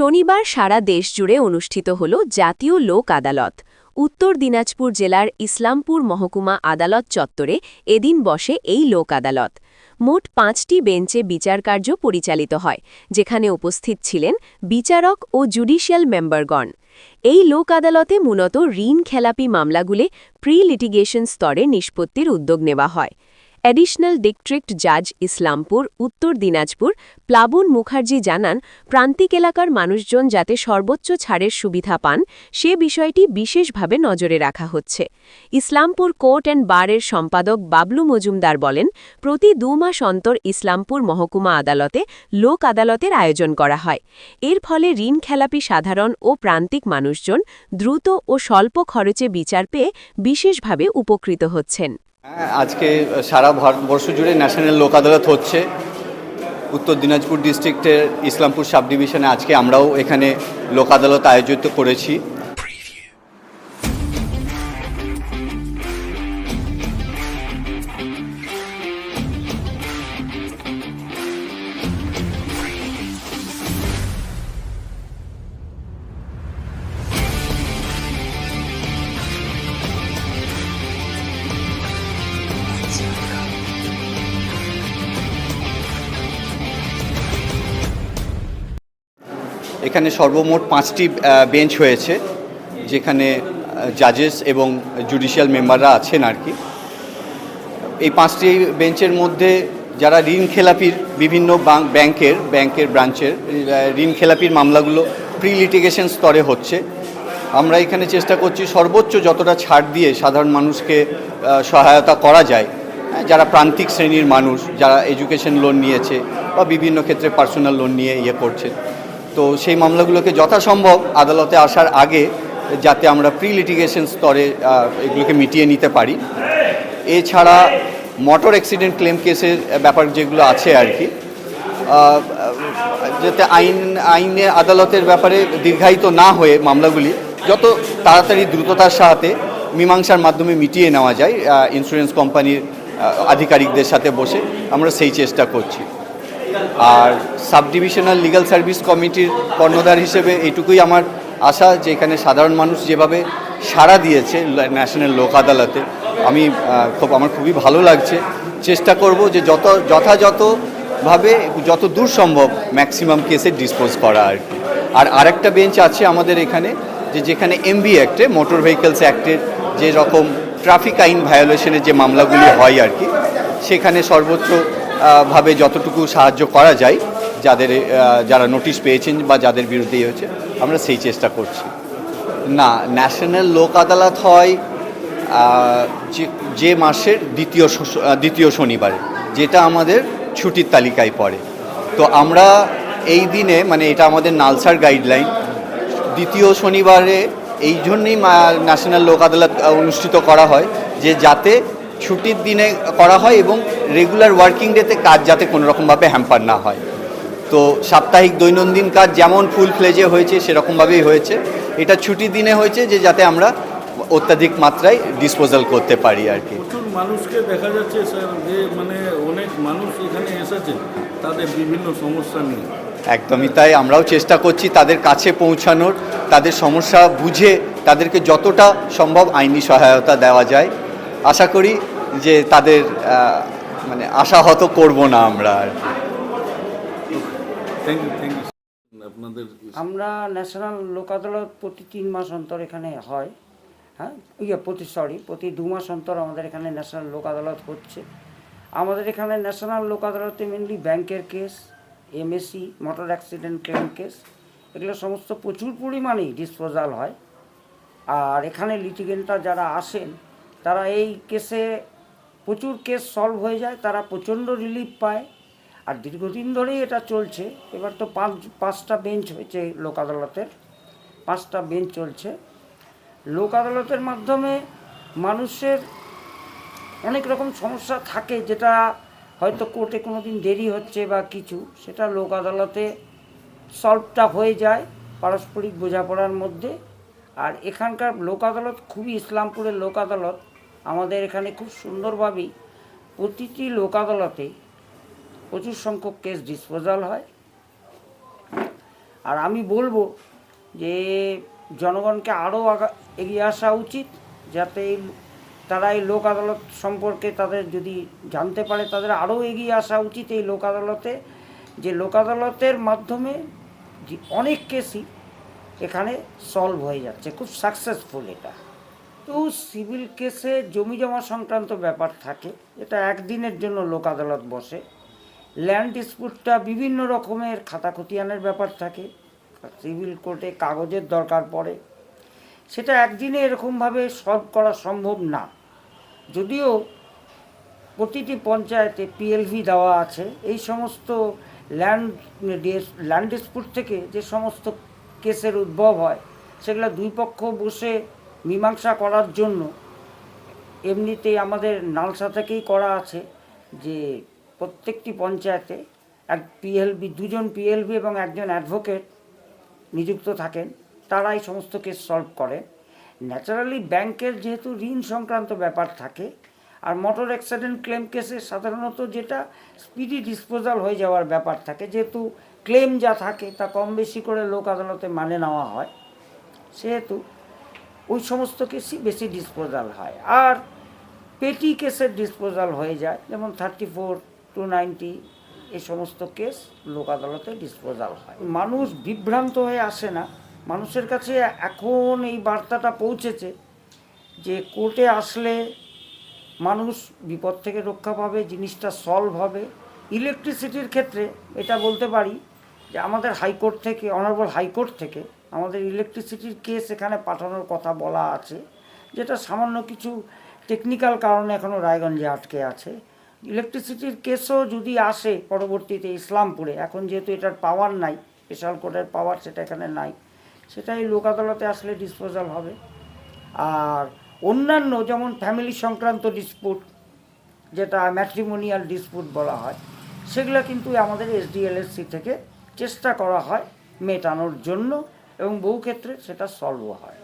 শনিবার সারা দেশ জুড়ে অনুষ্ঠিত হল জাতীয় লোক আদালত। উত্তর দিনাজপুর জেলার ইসলামপুর মহকুমা আদালত চত্বরে এদিন বসে এই লোক আদালত। মোট পাঁচটি বেঞ্চে বিচারকার্য পরিচালিত হয়, যেখানে উপস্থিত ছিলেন বিচারক ও জুডিশিয়াল মেম্বারগণ। এই লোক আদালতে মূলত ঋণ খেলাপি মামলাগুলি প্রি লিটিগেশন স্তরে নিষ্পত্তির উদ্যোগ নেওয়া হয়। অ্যাডিশনাল ডিস্ট্রিক্ট জাজ ইসলামপুর, উত্তর দিনাজপুর, প্লাবন মুখার্জি জানান, প্রান্তিক এলাকার মানুষজন যাতে সর্বোচ্চ ছাড়ের সুবিধা পান, সে বিষয়টি বিশেষভাবে নজরে রাখা হচ্ছে। ইসলামপুর কোর্ট অ্যান্ড বারের সম্পাদক বাবলু মজুমদার বলেন, প্রতি দু মাস অন্তর ইসলামপুর মহকুমা আদালতে লোক আদালতের আয়োজন করা হয়। এর ফলে ঋণ খেলাপি সাধারণ ও প্রান্তিক মানুষজন দ্রুত ও স্বল্প খরচে বিচার পেয়ে বিশেষভাবে উপকৃত হচ্ছেন। আজকে সারা ভারতবর্ষ জুড়ে ন্যাশনাল লোক আদালত হচ্ছে। উত্তর দিনাজপুর ডিস্ট্রিক্টের ইসলামপুর সাব ডিভিশনে আজকে আমরাও এখানে লোক আদালত আয়োজিত করেছি। এখানে সর্বমোট পাঁচটি বেঞ্চ হয়েছে, যেখানে জাজেস এবং জুডিশিয়াল মেম্বাররা আছেন আর কি। এই পাঁচটি বেঞ্চের মধ্যে যারা ঋণ খেলাপির বিভিন্ন ব্যাংকের ব্যাংকের ব্রাঞ্চের ঋণ খেলাপির মামলাগুলো প্রি লিটিগেশন স্তরে হচ্ছে। আমরা এখানে চেষ্টা করছি সর্বোচ্চ যতটা ছাড় দিয়ে সাধারণ মানুষকে সহায়তা করা যায় যারা প্রান্তিক শ্রেণির মানুষ, যারা এডুকেশন লোন নিয়েছে বা বিভিন্ন ক্ষেত্রে পার্সোনাল লোন নিয়ে ইয়ে করছে। তো সেই মামলাগুলোকে যথাসম্ভব আদালতে আসার আগে যাতে আমরা প্রি লিটিগেশন স্তরে এগুলোকে মিটিয়ে নিতে পারি। এছাড়া মোটর অ্যাক্সিডেন্ট ক্লেম কেসের ব্যাপার যেগুলো আছে আর কি যাতে আইন, আইনে আদালতের ব্যাপারে দীর্ঘায়িত না হয়ে মামলাগুলি যত তাড়াতাড়ি দ্রুততার সাথে মীমাংসার মাধ্যমে মিটিয়ে নেওয়া যায় ইন্স্যুরেন্স কোম্পানির আধিকারিকদের সাথে বসে আমরা সেই চেষ্টা করছি। আর সাব ডিভিশনাল লিগ্যাল সার্ভিস কমিটির কর্ণধার হিসেবে এইটুকুই আমার আশা যে এখানে সাধারণ মানুষ যেভাবে সাড়া দিয়েছে ন্যাশনাল লোক আদালতে, আমি খুব, আমার খুবই ভালো লাগছে। চেষ্টা করব যে যত, যথাযথভাবে, যত দূর সম্ভব ম্যাক্সিমাম কেসে ডিসপোজ করা আর কি। আর আরেকটা বেঞ্চ আছে আমাদের এখানে, যে যেখানে এমবি অ্যাক্টে মোটর ভেহিকলস অ্যাক্টের যে রকম ট্রাফিক আইন ভায়োলেশনের যে মামলাগুলি হয় আর কি, সেখানে সর্বোচ্চ ভাবে যতটুকু সাহায্য করা যায়, যাদের যারা নোটিশ পেয়েছেন বা যাদের বিরুদ্ধে হয়েছে, আমরা সেই চেষ্টা করছি। না, ন্যাশনাল লোক আদালত হয় যে মাসের দ্বিতীয় দ্বিতীয় শনিবারে, যেটা আমাদের ছুটির তালিকায় পড়ে। তো আমরা এই দিনে মানে এটা আমাদের নালসার গাইডলাইন, দ্বিতীয় শনিবারে এই জন্যই ন্যাশনাল লোক আদালত অনুষ্ঠিত করা হয় যে যাতে ছুটির দিনে করা হয় এবং রেগুলার ওয়ার্কিং ডেতে কাজ যাতে কোনো রকমভাবে হ্যাম্পার না হয়। তো সাপ্তাহিক দৈনন্দিন কাজ যেমন ফুল ফ্লেজে হয়েছে, সেরকমভাবেই হয়েছে। এটা ছুটির দিনে হয়েছে যে যাতে আমরা অত্যাধিক মাত্রায় ডিসপোজাল করতে পারি আর কি। মানুষকে দেখা যাচ্ছে, স্যার, যে মানে অনেক মানুষ এখানে এসেছে, তাদের বিভিন্ন সমস্যা নিয়ে। একদমই তাই। আমরাও চেষ্টা করছি তাদের কাছে পৌঁছানোর তাদের সমস্যা বুঝে তাদেরকে যতটা সম্ভব আইনি সহায়তা দেওয়া যায়। আশা করি যে তাদের মানে আশাহত করব না আমরা আর কি। থ্যাংক ইউ থ্যাংক ইউ আপনাদের আমরা ন্যাশনাল লোক আদালত প্রতি তিন মাস অন্তর এখানে হয়। হ্যাঁ? ইয়ে প্রতি সরি প্রতি দু মাস অন্তর আমাদের এখানে ন্যাশনাল লোক আদালত হচ্ছে। আমাদের এখানে ন্যাশনাল লোক আদালতে মেনলি ব্যাংকের case MSC motor accident claim case এগুলো সমস্ত প্রচুর পরিমাণেই ডিসপোজাল হয়। আর এখানে লিটিগেন্টরা যারা আসেন, তারা এই কেসে প্রচুর কেস সলভ হয়ে যায়, তারা প্রচণ্ড রিলিফ পায়। আর দীর্ঘদিন ধরেই এটা চলছে। এবার তো পাঁচ, পাঁচটা বেঞ্চ হয়েছে লোক আদালতের। পাঁচটা বেঞ্চ চলছে। লোক আদালতের মাধ্যমে মানুষের অনেক রকম সমস্যা থাকে, যেটা হয়তো কোর্টে কোনো দিন দেরি হচ্ছে বা কিছু, সেটা লোক আদালতে সলভটা হয়ে যায় পারস্পরিক বোঝাপড়ার মধ্যে। আর এখানকার লোক আদালত খুবই ইসলামপুরের লোক আদালত, আমাদের এখানে খুব সুন্দরভাবেই প্রতিটি লোক আদালতে প্রচুর সংখ্যক কেস ডিসপোজাল হয়। আর আমি বলব যে জনগণকে আরও এগিয়ে আসা উচিত যাতে এই তারা এই লোক আদালত সম্পর্কে তাদের যদি জানতে পারে, তাদের আরও এগিয়ে আসা উচিত এই লোক আদালতে, যে লোক আদালতের মাধ্যমে যে অনেক কেসই এখানে সলভ হয়ে যাচ্ছে। খুব সাকসেসফুল এটা। তো সিভিল কেসে জমি জমা সংক্রান্ত ব্যাপার থাকে, এটা একদিনের জন্য লোক আদালত বসে। ল্যান্ড ডিসপুটটা বিভিন্ন রকমের খাতা খতিয়ানের ব্যাপার থাকে সিভিল কোর্টে কাগজের দরকার পড়ে। সেটা একদিনে এরকমভাবে সলভ করা সম্ভব না। যদিও প্রতিটি পঞ্চায়েতে পিএলভি দেওয়া আছে, এই সমস্ত ল্যান্ড ল্যান্ড ডিসপুট থেকে যে সমস্ত কেসের উদ্ভব হয়, সেগুলো দুই পক্ষ বসে মীমাংসা করার জন্য এমনিতেই আমাদের নালসা থেকেই করা আছে যে প্রত্যেকটি পঞ্চায়েতে এক পিএলবি দুজন পিএলবি এবং একজন অ্যাডভোকেট নিযুক্ত থাকেন, তারাই সমস্ত কেস সলভ করে। ন্যাচারালি ব্যাংকের যেহেতু ঋণ সংক্রান্ত ব্যাপার থাকে, আর মোটর অ্যাক্সিডেন্ট ক্লেম কেসে সাধারণত যেটা স্পিডি ডিসপোজাল হয়ে যাওয়ার ব্যাপার থাকে, যেহেতু ক্লেম যা থাকে তা কম বেশি করে লোক আদালতে মানে নেওয়া হয়, সেহেতু ওই সমস্ত কেসই বেশি ডিসপোজাল হয়। আর পেটি কেসের ডিসপোজাল হয়ে যায়, যেমন থার্টি ফোর টু নাইনটি এই সমস্ত কেস লোক আদালতে ডিসপোজাল হয়। মানুষ বিভ্রান্ত হয়ে আসে না মানুষের কাছে এখন এই বার্তাটা পৌঁছেছে যে কোর্টে আসলে মানুষ বিপদ থেকে রক্ষা পাবে, জিনিসটা সলভ হবে। ইলেকট্রিসিটির ক্ষেত্রে এটা বলতে পারি যে আমাদের হাইকোর্ট থেকে অনারেবল হাইকোর্ট থেকে আমাদের ইলেকট্রিসিটির কেস এখানে পাঠানোর কথা বলা আছে, যেটা সামান্য কিছু টেকনিক্যাল কারণে এখনও রায়গঞ্জে আটকে আছে। ইলেকট্রিসিটির কেসও যদি আসে পরবর্তীতে ইসলামপুরে, এখন যেহেতু এটার পাওয়ার নাই স্পেশাল কোর্টের পাওয়ার সেটা এখানে নাই। সেটাই লোক আদালতে আসলে ডিসপোজাল হবে। আর অন্যান্য যেমন ফ্যামিলি সংক্রান্ত ডিসপুট যেটা ম্যাট্রিমোনিয়াল ডিসপুট বলা হয়, সেগুলো কিন্তু আমাদের এসডিএলএসসি থেকে চেষ্টা করা হয় মেটানোর জন্য এবং বহু ক্ষেত্রে সেটা সলভ হয়।